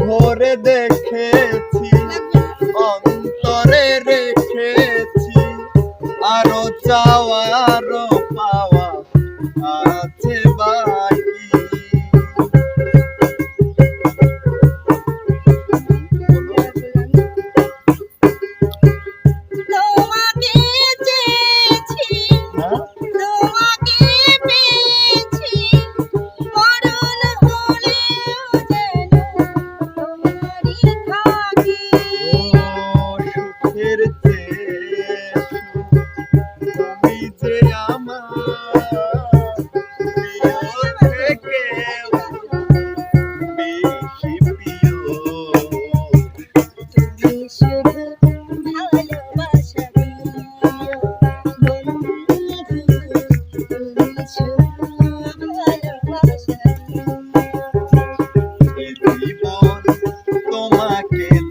করে দেখেছি অন্তরে রেখেছি। আরও চাওয়া আরও পাওয়া আছে বাকি তোমাকে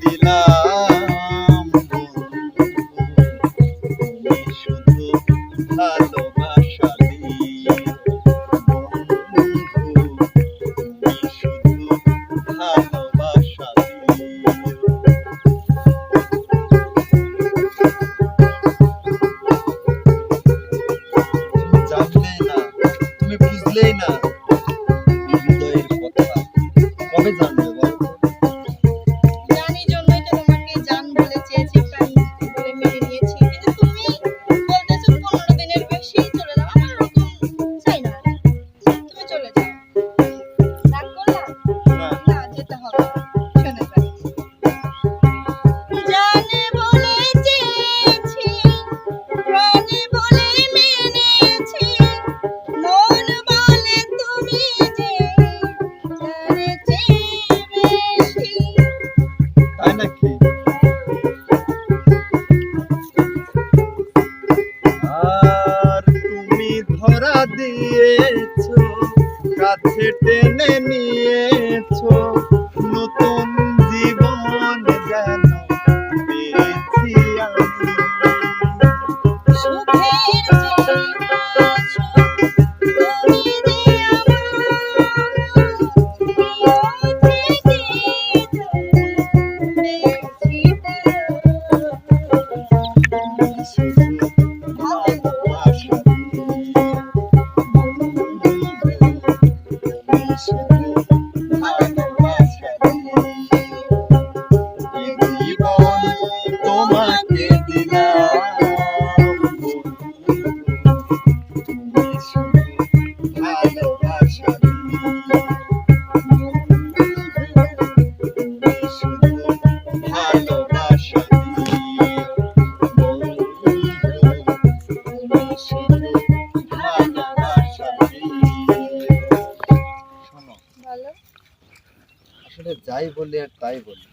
কাছে টেনে নিয়েছো। বলো আসলে যাই বলি আর তাই বলি।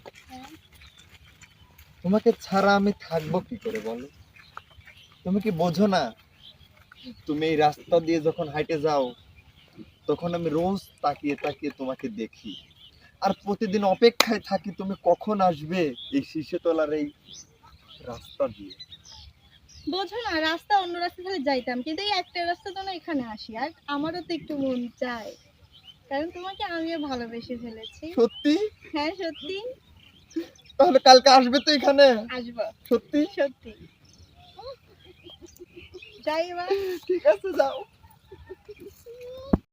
তোমাকে ছাড়া আমি থাকব কি করে বলো? তুমি কি বোঝো না? তুমি এই রাস্তা দিয়ে যখন হাইটে যাও তখন আমি রোজ তাকিয়ে তাকিয়ে তোমাকে দেখি। আর প্রতিদিন অপেক্ষায় থাকি তুমি কখন আসবে এই শীর্ষে তোলার এই রাস্তা দিয়ে। বোঝো না রাস্তা অন্য রাস্তা তাহলে যাইতাম। কিন্তু এই একটা রাস্তা তো না এখানে আসি। আর আমারও তো একটু মন চায়। কারণ তোমাকে আমিও ভালোবেসে ফেলেছি। সত্যি? হ্যাঁ সত্যি। তাহলে কালকে আসবে তো এখানে? আসব। সত্যি? সত্যি। যাই এবার। ঠিক আছে যাও।